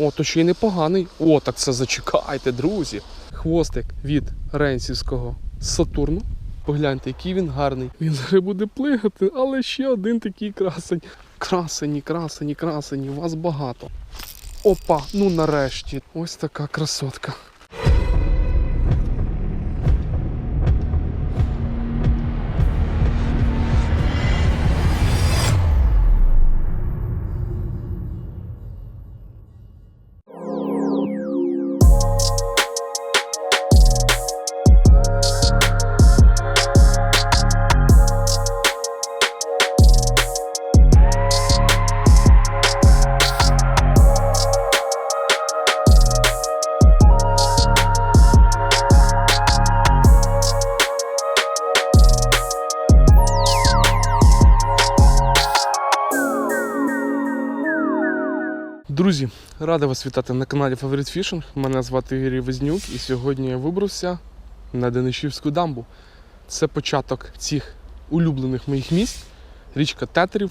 О, то ще й непоганий. О, так це зачекайте, друзі. Хвостик від Ренсівського Сатурну. Погляньте, який він гарний. Він зараз буде плигати, але ще один такий красень. Красені, красені, красені, вас багато. Опа, ну нарешті. Ось така красотка. Радий вас вітати на каналі Favorite Fishing. Мене звати Юрій Вознюк і сьогодні я вибрався на Денишівську дамбу. Це початок цих улюблених моїх місць. Річка Тетерів,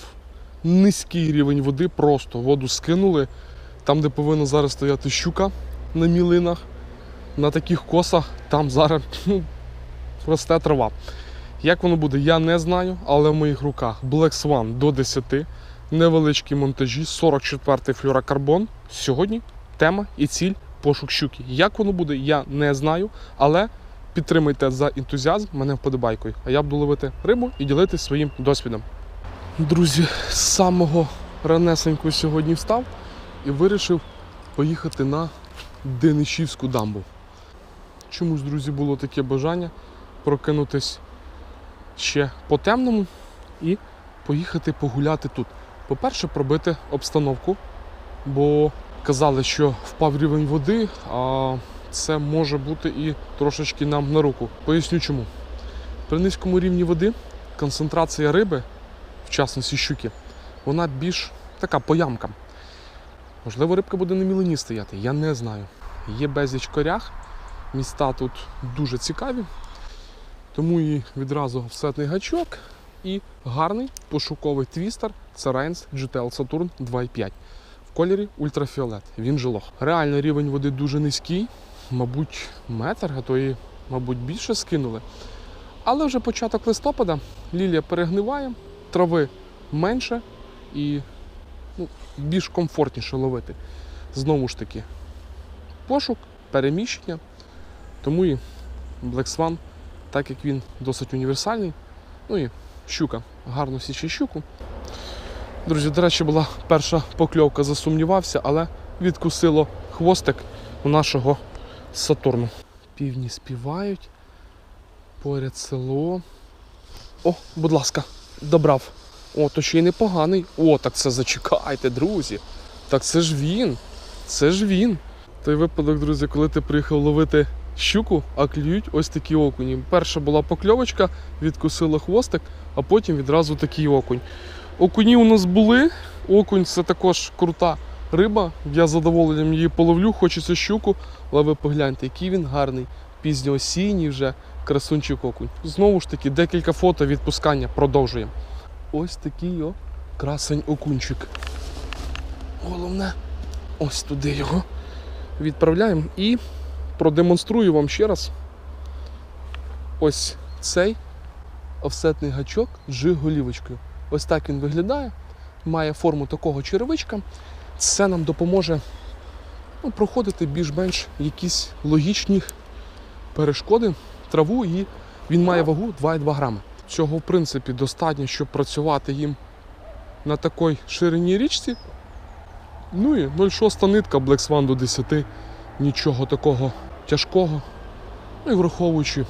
низький рівень води, просто воду скинули. Там, де повинна зараз стояти щука на мілинах, на таких косах, там зараз ну, росте трава. Як воно буде, я не знаю, але в моїх руках Black Swan до 10 невеличкі монтажі, 44-й флюрокарбон. Сьогодні тема і ціль пошук щуки. Як воно буде, я не знаю, але підтримайте за ентузіазм мене вподобайкою. А я буду ловити рибу і ділитися своїм досвідом. Друзі, з самого ранесенько сьогодні встав і вирішив поїхати на Денишівську дамбу. Чомусь, друзі, було таке бажання прокинутись ще по темному і поїхати погуляти тут. По-перше, пробити обстановку, бо казали, що впав рівень води, а це може бути і трошечки нам на руку. Поясню чому. При низькому рівні води концентрація риби, в частності щуки, вона більш така по ямкам. Можливо, рибка буде на мілині стояти, я не знаю. Є безліч корях, міста тут дуже цікаві, тому і відразу всетний гачок і гарний пошуковий твістер це GTL Saturn 2.5 в кольорі ультрафіолет. Він же лох. Реально рівень води дуже низький, мабуть, метр, а то і, мабуть, більше скинули. Але вже початок листопада лілія перегниває, трави менше і ну, більш комфортніше ловити. Знову ж таки, пошук, переміщення. Тому і Black Swan, так як він досить універсальний. Ну і щука. Гарно січе щуку. Друзі, до речі, була перша покльовка, засумнівався, але відкусило хвостик у нашого Сатурну. Півні співають. Поряд село. О, будь ласка, добрав. О, то ще й непоганий. О, так це зачекайте, друзі. Так це ж він. Це ж він. Той випадок, друзі, коли ти приїхав ловити щуку, а клюють ось такі окуні. Перша була покльовочка, відкусила хвостик, а потім відразу такий окунь. Окуні у нас були. Окунь це також крута риба. Я задоволенням її половлю, хочеться щуку, але ви погляньте, який він гарний. Пізньоосінній вже красунчик окунь. Знову ж таки, декілька фото відпускання продовжуємо. Ось такий о красень окунчик. Головне, ось туди його відправляємо і продемонструю вам ще раз ось цей офсетний гачок з жиголівочкою. Ось так він виглядає, має форму такого черевичка. Це нам допоможе ну, проходити більш-менш якісь логічні перешкоди, траву, і він має вагу 2,2 грами. Цього, в принципі, достатньо, щоб працювати їм на такій ширині річці. Ну і 0,6 нитка Black Swan до 10, нічого такого тяжкого. Ну і враховуючи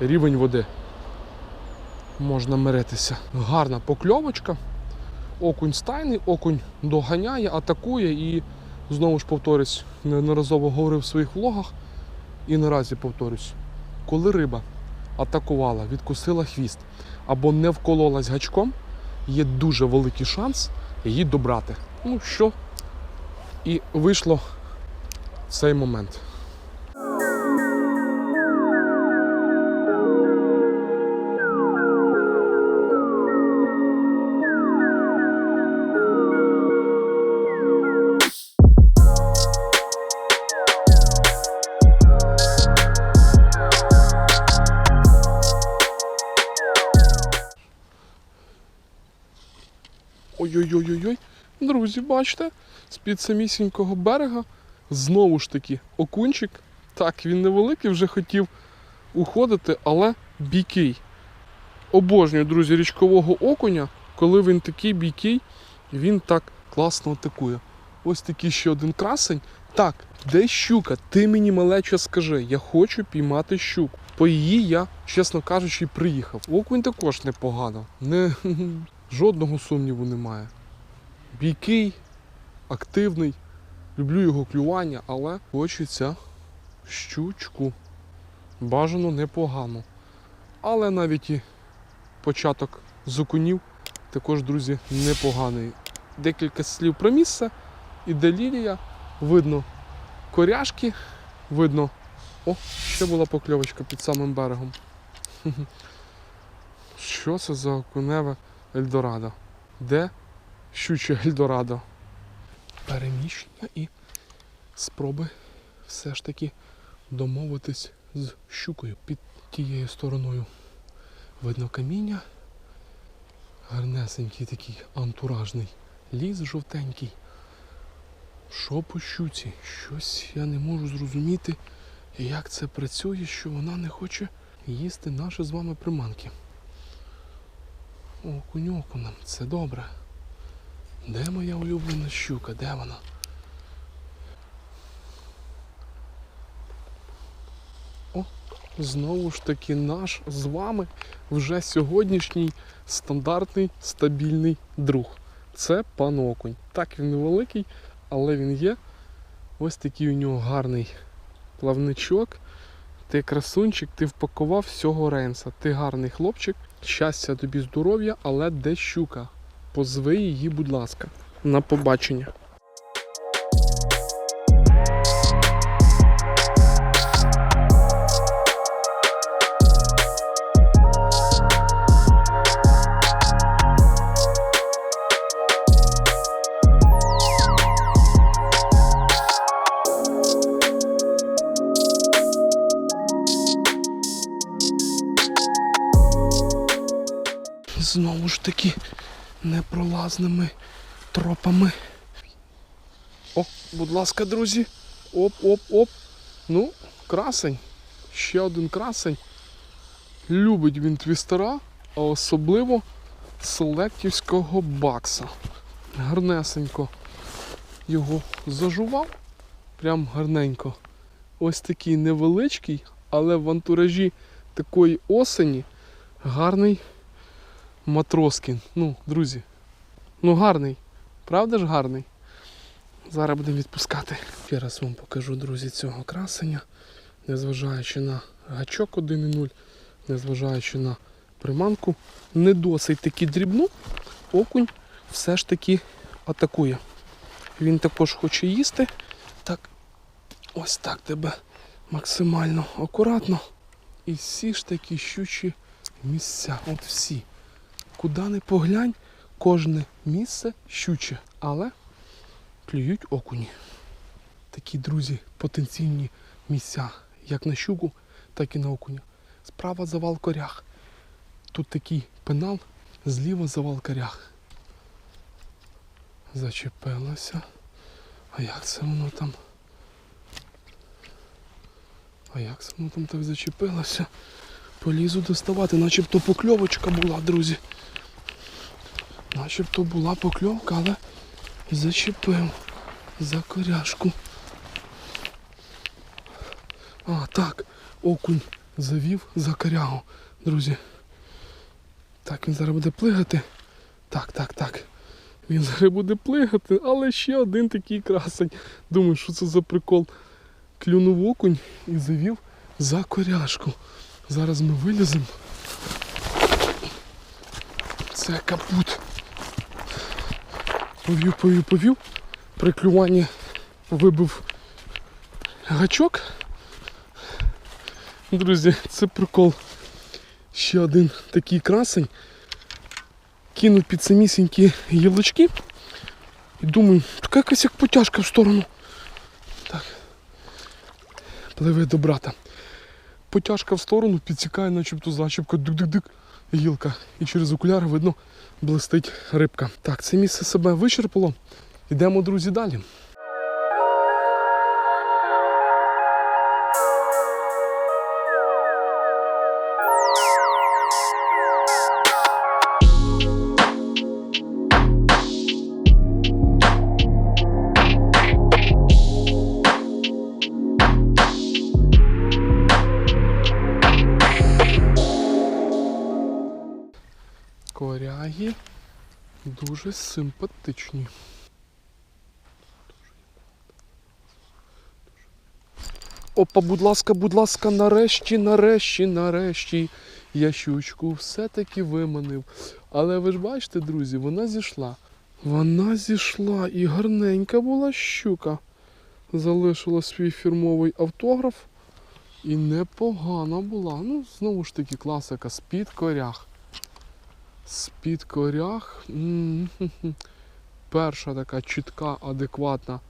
рівень води, можна миритися. Гарна покльовочка. Окунь стайний, окунь доганяє, атакує і знову ж повторюсь, неодноразово говорив в своїх влогах і наразі повторюсь, коли риба атакувала, відкусила хвіст або не вкололась гачком, є дуже великий шанс її добрати. Ну що і вийшло в цей момент. Ой-ой-ой-ой-ой. Друзі, бачите, з-під самісінького берега знову ж таки окунчик. Так, він невеликий, вже хотів уходити, але бійкий. Обожнюю, друзі, річкового окуня, коли він такий бійкий, він так класно атакує. Ось такий ще один красень. Так, де щука? Ти мені малеча скажи, я хочу піймати щуку. По її я, чесно кажучи, приїхав. Окунь також непогано. Не, жодного сумніву немає. Бійкий, активний, люблю його клювання, але хочеться щучку. Бажано непогано. Але навіть і початок з окунів також, друзі, непоганий. Декілька слів про місце. Іде лілія, видно коряшки, видно. О, ще була покльовочка під самим берегом. Що це за окуневе Ельдорадо? Де щуче Ельдорадо? Переміщення і спроби все ж таки домовитись з щукою під тією стороною. Видно каміння. Гарнесенький такий антуражний ліс жовтенький. Що по щуці? Щось я не можу зрозуміти, як це працює, що вона не хоче їсти наші з вами приманки. Окунь окунем, це добре. Де моя улюблена щука? Де вона? О, знову ж таки наш з вами вже сьогоднішній стандартний стабільний друг. Це пан окунь. Так він невеликий, але він є. Ось такий у нього гарний плавничок. Ти красунчик, ти впакував всього ренса. Ти гарний хлопчик. Щастя тобі, здоров'я, але де щука? Позви її, будь ласка, на побачення. Ж таки непролазними тропами. О, будь ласка, друзі. Оп-оп-оп. Ну, красень. Ще один красень. Любить він твістера, а особливо селектівського бакса. Гарнесенько його зажував. Прям гарненько. Ось такий невеличкий, але в антуражі такої осені гарний Матроскін. Ну, друзі. Ну гарний. Правда ж гарний? Зараз будемо відпускати. Ще раз вам покажу, друзі, цього красення. Незважаючи на гачок 1.0, незважаючи на приманку, не досить таки дрібну, окунь все ж таки атакує. Він також хоче їсти. Так, ось так тебе максимально акуратно. І всі ж такі щучі місця. От всі. Куди не поглянь, кожне місце щуче, але клюють окуні. Такі, друзі, потенційні місця, як на щуку, так і на окуня. Справа завал корях. Тут такий пенал, зліва завал корях. Зачепилося. А як це воно там? А як це воно там так зачепилося? Полізу доставати, начебто покльовочка була, друзі. Начебто була покльовка, але зачепив за коряшку. А, так, окунь завів за корягу, друзі. Так, він зараз буде плигати. Так, так, так. Він зараз буде плигати, але ще один такий красень. Думаю, що це за прикол. Клюнув окунь і завів за коряшку. Зараз ми виліземо. Це капут. Повів, повів, повів. При клюванні вибив гачок. Друзі, це прикол. Ще один такий красень. Кинув під самісінькі гілочки. І думаю, така якась як потяжка в сторону. Так. Пливе до брата. Потяжка в сторону, підсікає, начебто зачіпка, дик-дик-дик. Гілка. І через окуляр видно блистить рибка. Так, це місце себе вичерпало. Йдемо, друзі, далі. Дуже симпатичні. Опа, будь ласка, будь ласка, нарешті, нарешті, нарешті. Я щучку все-таки виманив. Але ви ж бачите, друзі, вона зійшла. Вона зійшла і гарненька була щука. Залишила свій фірмовий автограф. І непогана була. Ну, знову ж таки, класика з-під корях. З-під корях. Перша така чітка, адекватна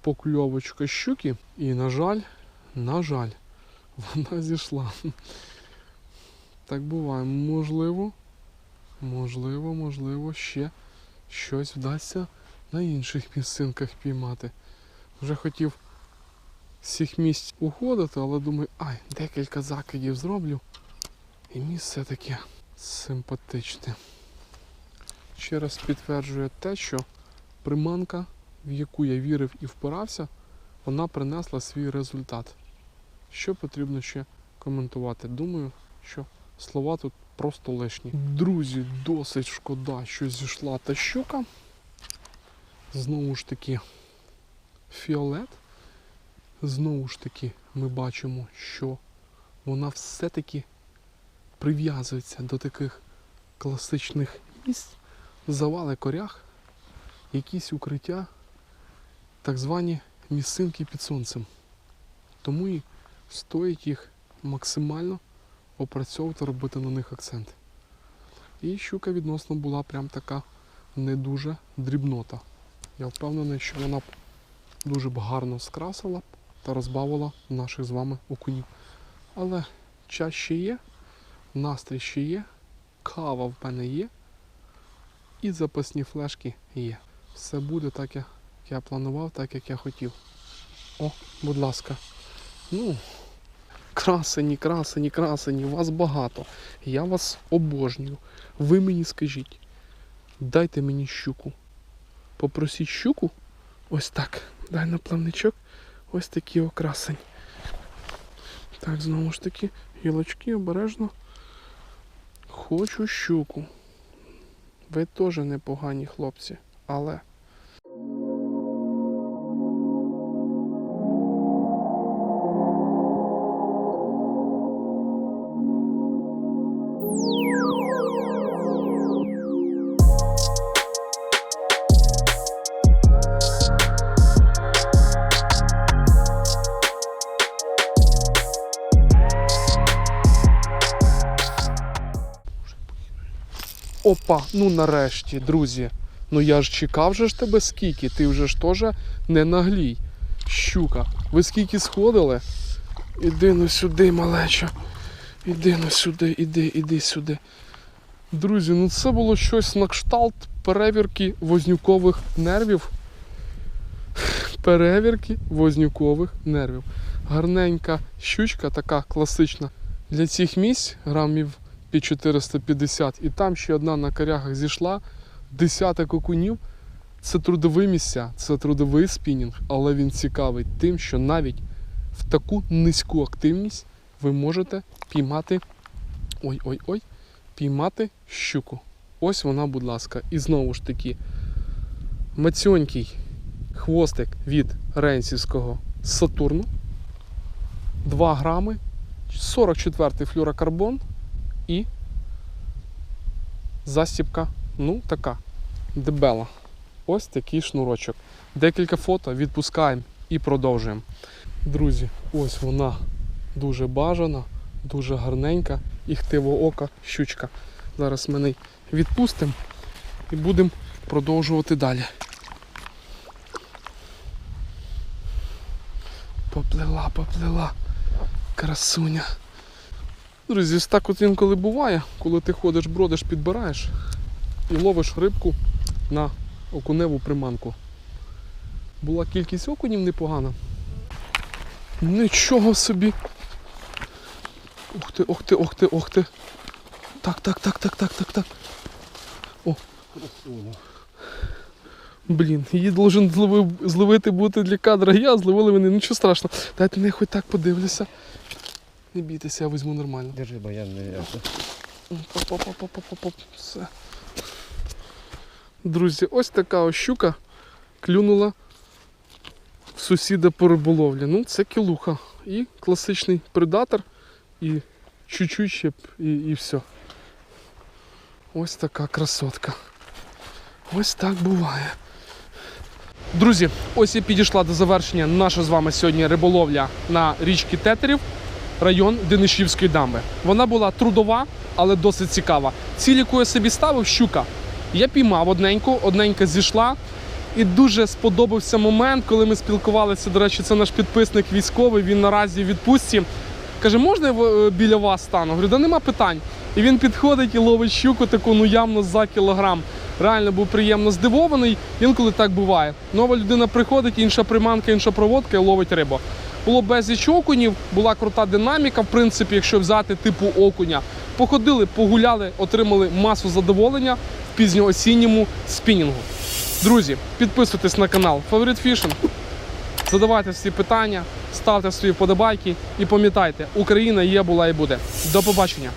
покльовочка щуки. І, на жаль, на жаль, вона зійшла. Так буває. Можливо, можливо, можливо, ще щось вдасться на інших місцинках піймати. Вже хотів з цих місць уходити, але думаю, ай, декілька закидів зроблю. І місце таке симпатичне. Ще раз підтверджує те, що приманка, в яку я вірив і впирався, вона принесла свій результат. Що потрібно ще коментувати? Думаю, що слова тут просто лишні. Друзі, досить шкода, що зійшла та щука. Знову ж таки, фіолет. Знову ж таки, ми бачимо, що вона все-таки прив'язується до таких класичних місць, завали корях, якісь укриття, так звані місцинки під сонцем. Тому і стоїть їх максимально опрацьовувати, робити на них акцент. І щука відносно була прям така не дуже дрібнота. Я впевнений, що вона б дуже б гарно скрасила та розбавила наших з вами окунів. Але час ще є, настрій ще є, кава в мене є, і запасні флешки є. Все буде так, як я планував, так як я хотів. О, будь ласка. Ну, красені, красені, красені, вас багато. Я вас обожнюю. Ви мені скажіть, дайте мені щуку. Попросіть щуку. Ось так. Дай на плавничок. Ось такі окрасень. Так, знову ж таки, гілочки обережно. Хочу щуку. Ви теж непогані хлопці, але. Опа, ну нарешті, друзі. Ну я ж чекав же ж тебе скільки, ти вже ж теж не наглій. Щука. Ви скільки сходили? Іди ну сюди, малеча. Іди ну сюди, іди, іди сюди. Друзі, ну це було щось на кшталт перевірки вознюкових нервів. Перевірки вознюкових нервів. Гарненька щучка, така класична. Для цих місць грамів під 450, і там ще одна на корягах зійшла. Десяток окунів. Це трудові місця, це трудовий спінінг, але він цікавий тим, що навіть в таку низьку активність ви можете піймати. Ой-ой-ой, піймати щуку. Ось вона, будь ласка. І знову ж таки, мацьонький хвостик від ренсівського Сатурну. 2 грами, 44-й флюрокарбон і застіпка, ну така, дебела. Ось такий шнурочок. Декілька фото відпускаємо і продовжуємо. Друзі, ось вона дуже бажана, дуже гарненька і хтиво щучка. Зараз ми неї відпустимо і будемо продовжувати далі. Поплила, поплила. Красуня. Друзі, так от інколи буває, коли ти ходиш, бродиш, підбираєш і ловиш рибку на окуневу приманку. Була кількість окунів непогана. Нічого собі. Ух ти, ох ти, ох ти, ох ти. Так, так, так, так, так, так, так. Красуня. Блін, її должен зловив, зловити бути для кадра. Я зловили мене, нічого страшного. Дайте не хоч так подивлюся. Не бійтеся, я візьму нормально. Держи, бо я не. Поп-поп-поп-поп-поп. Все. Друзі, ось така ось щука клюнула в сусіда по риболовлі. Ну, це кілуха. І класичний предатор, і чуть-чуть ще і, і все. Ось така красотка. Ось так буває. Друзі, ось і підійшла до завершення наша з вами сьогодні риболовля на річці Тетерів район Денишівської дамби. Вона була трудова, але досить цікава. Ціль, яку я собі ставив, щука. Я піймав одненьку, одненька зійшла. І дуже сподобався момент, коли ми спілкувалися. До речі, це наш підписник військовий. Він наразі в відпустці. Каже, можна я біля вас стану? Говорю, да нема питань. І він підходить і ловить щуку таку, ну явно за кілограм. Реально був приємно здивований. Інколи так буває. Нова людина приходить, інша приманка, інша проводка і ловить рибу. Було безліч окунів, була крута динаміка, в принципі, якщо взяти типу окуня. Походили, погуляли, отримали масу задоволення в пізньоосінньому спінінгу. Друзі, підписуйтесь на канал Favorite Fishing, задавайте всі питання, ставте свої вподобайки і пам'ятайте, Україна є, була і буде. До побачення!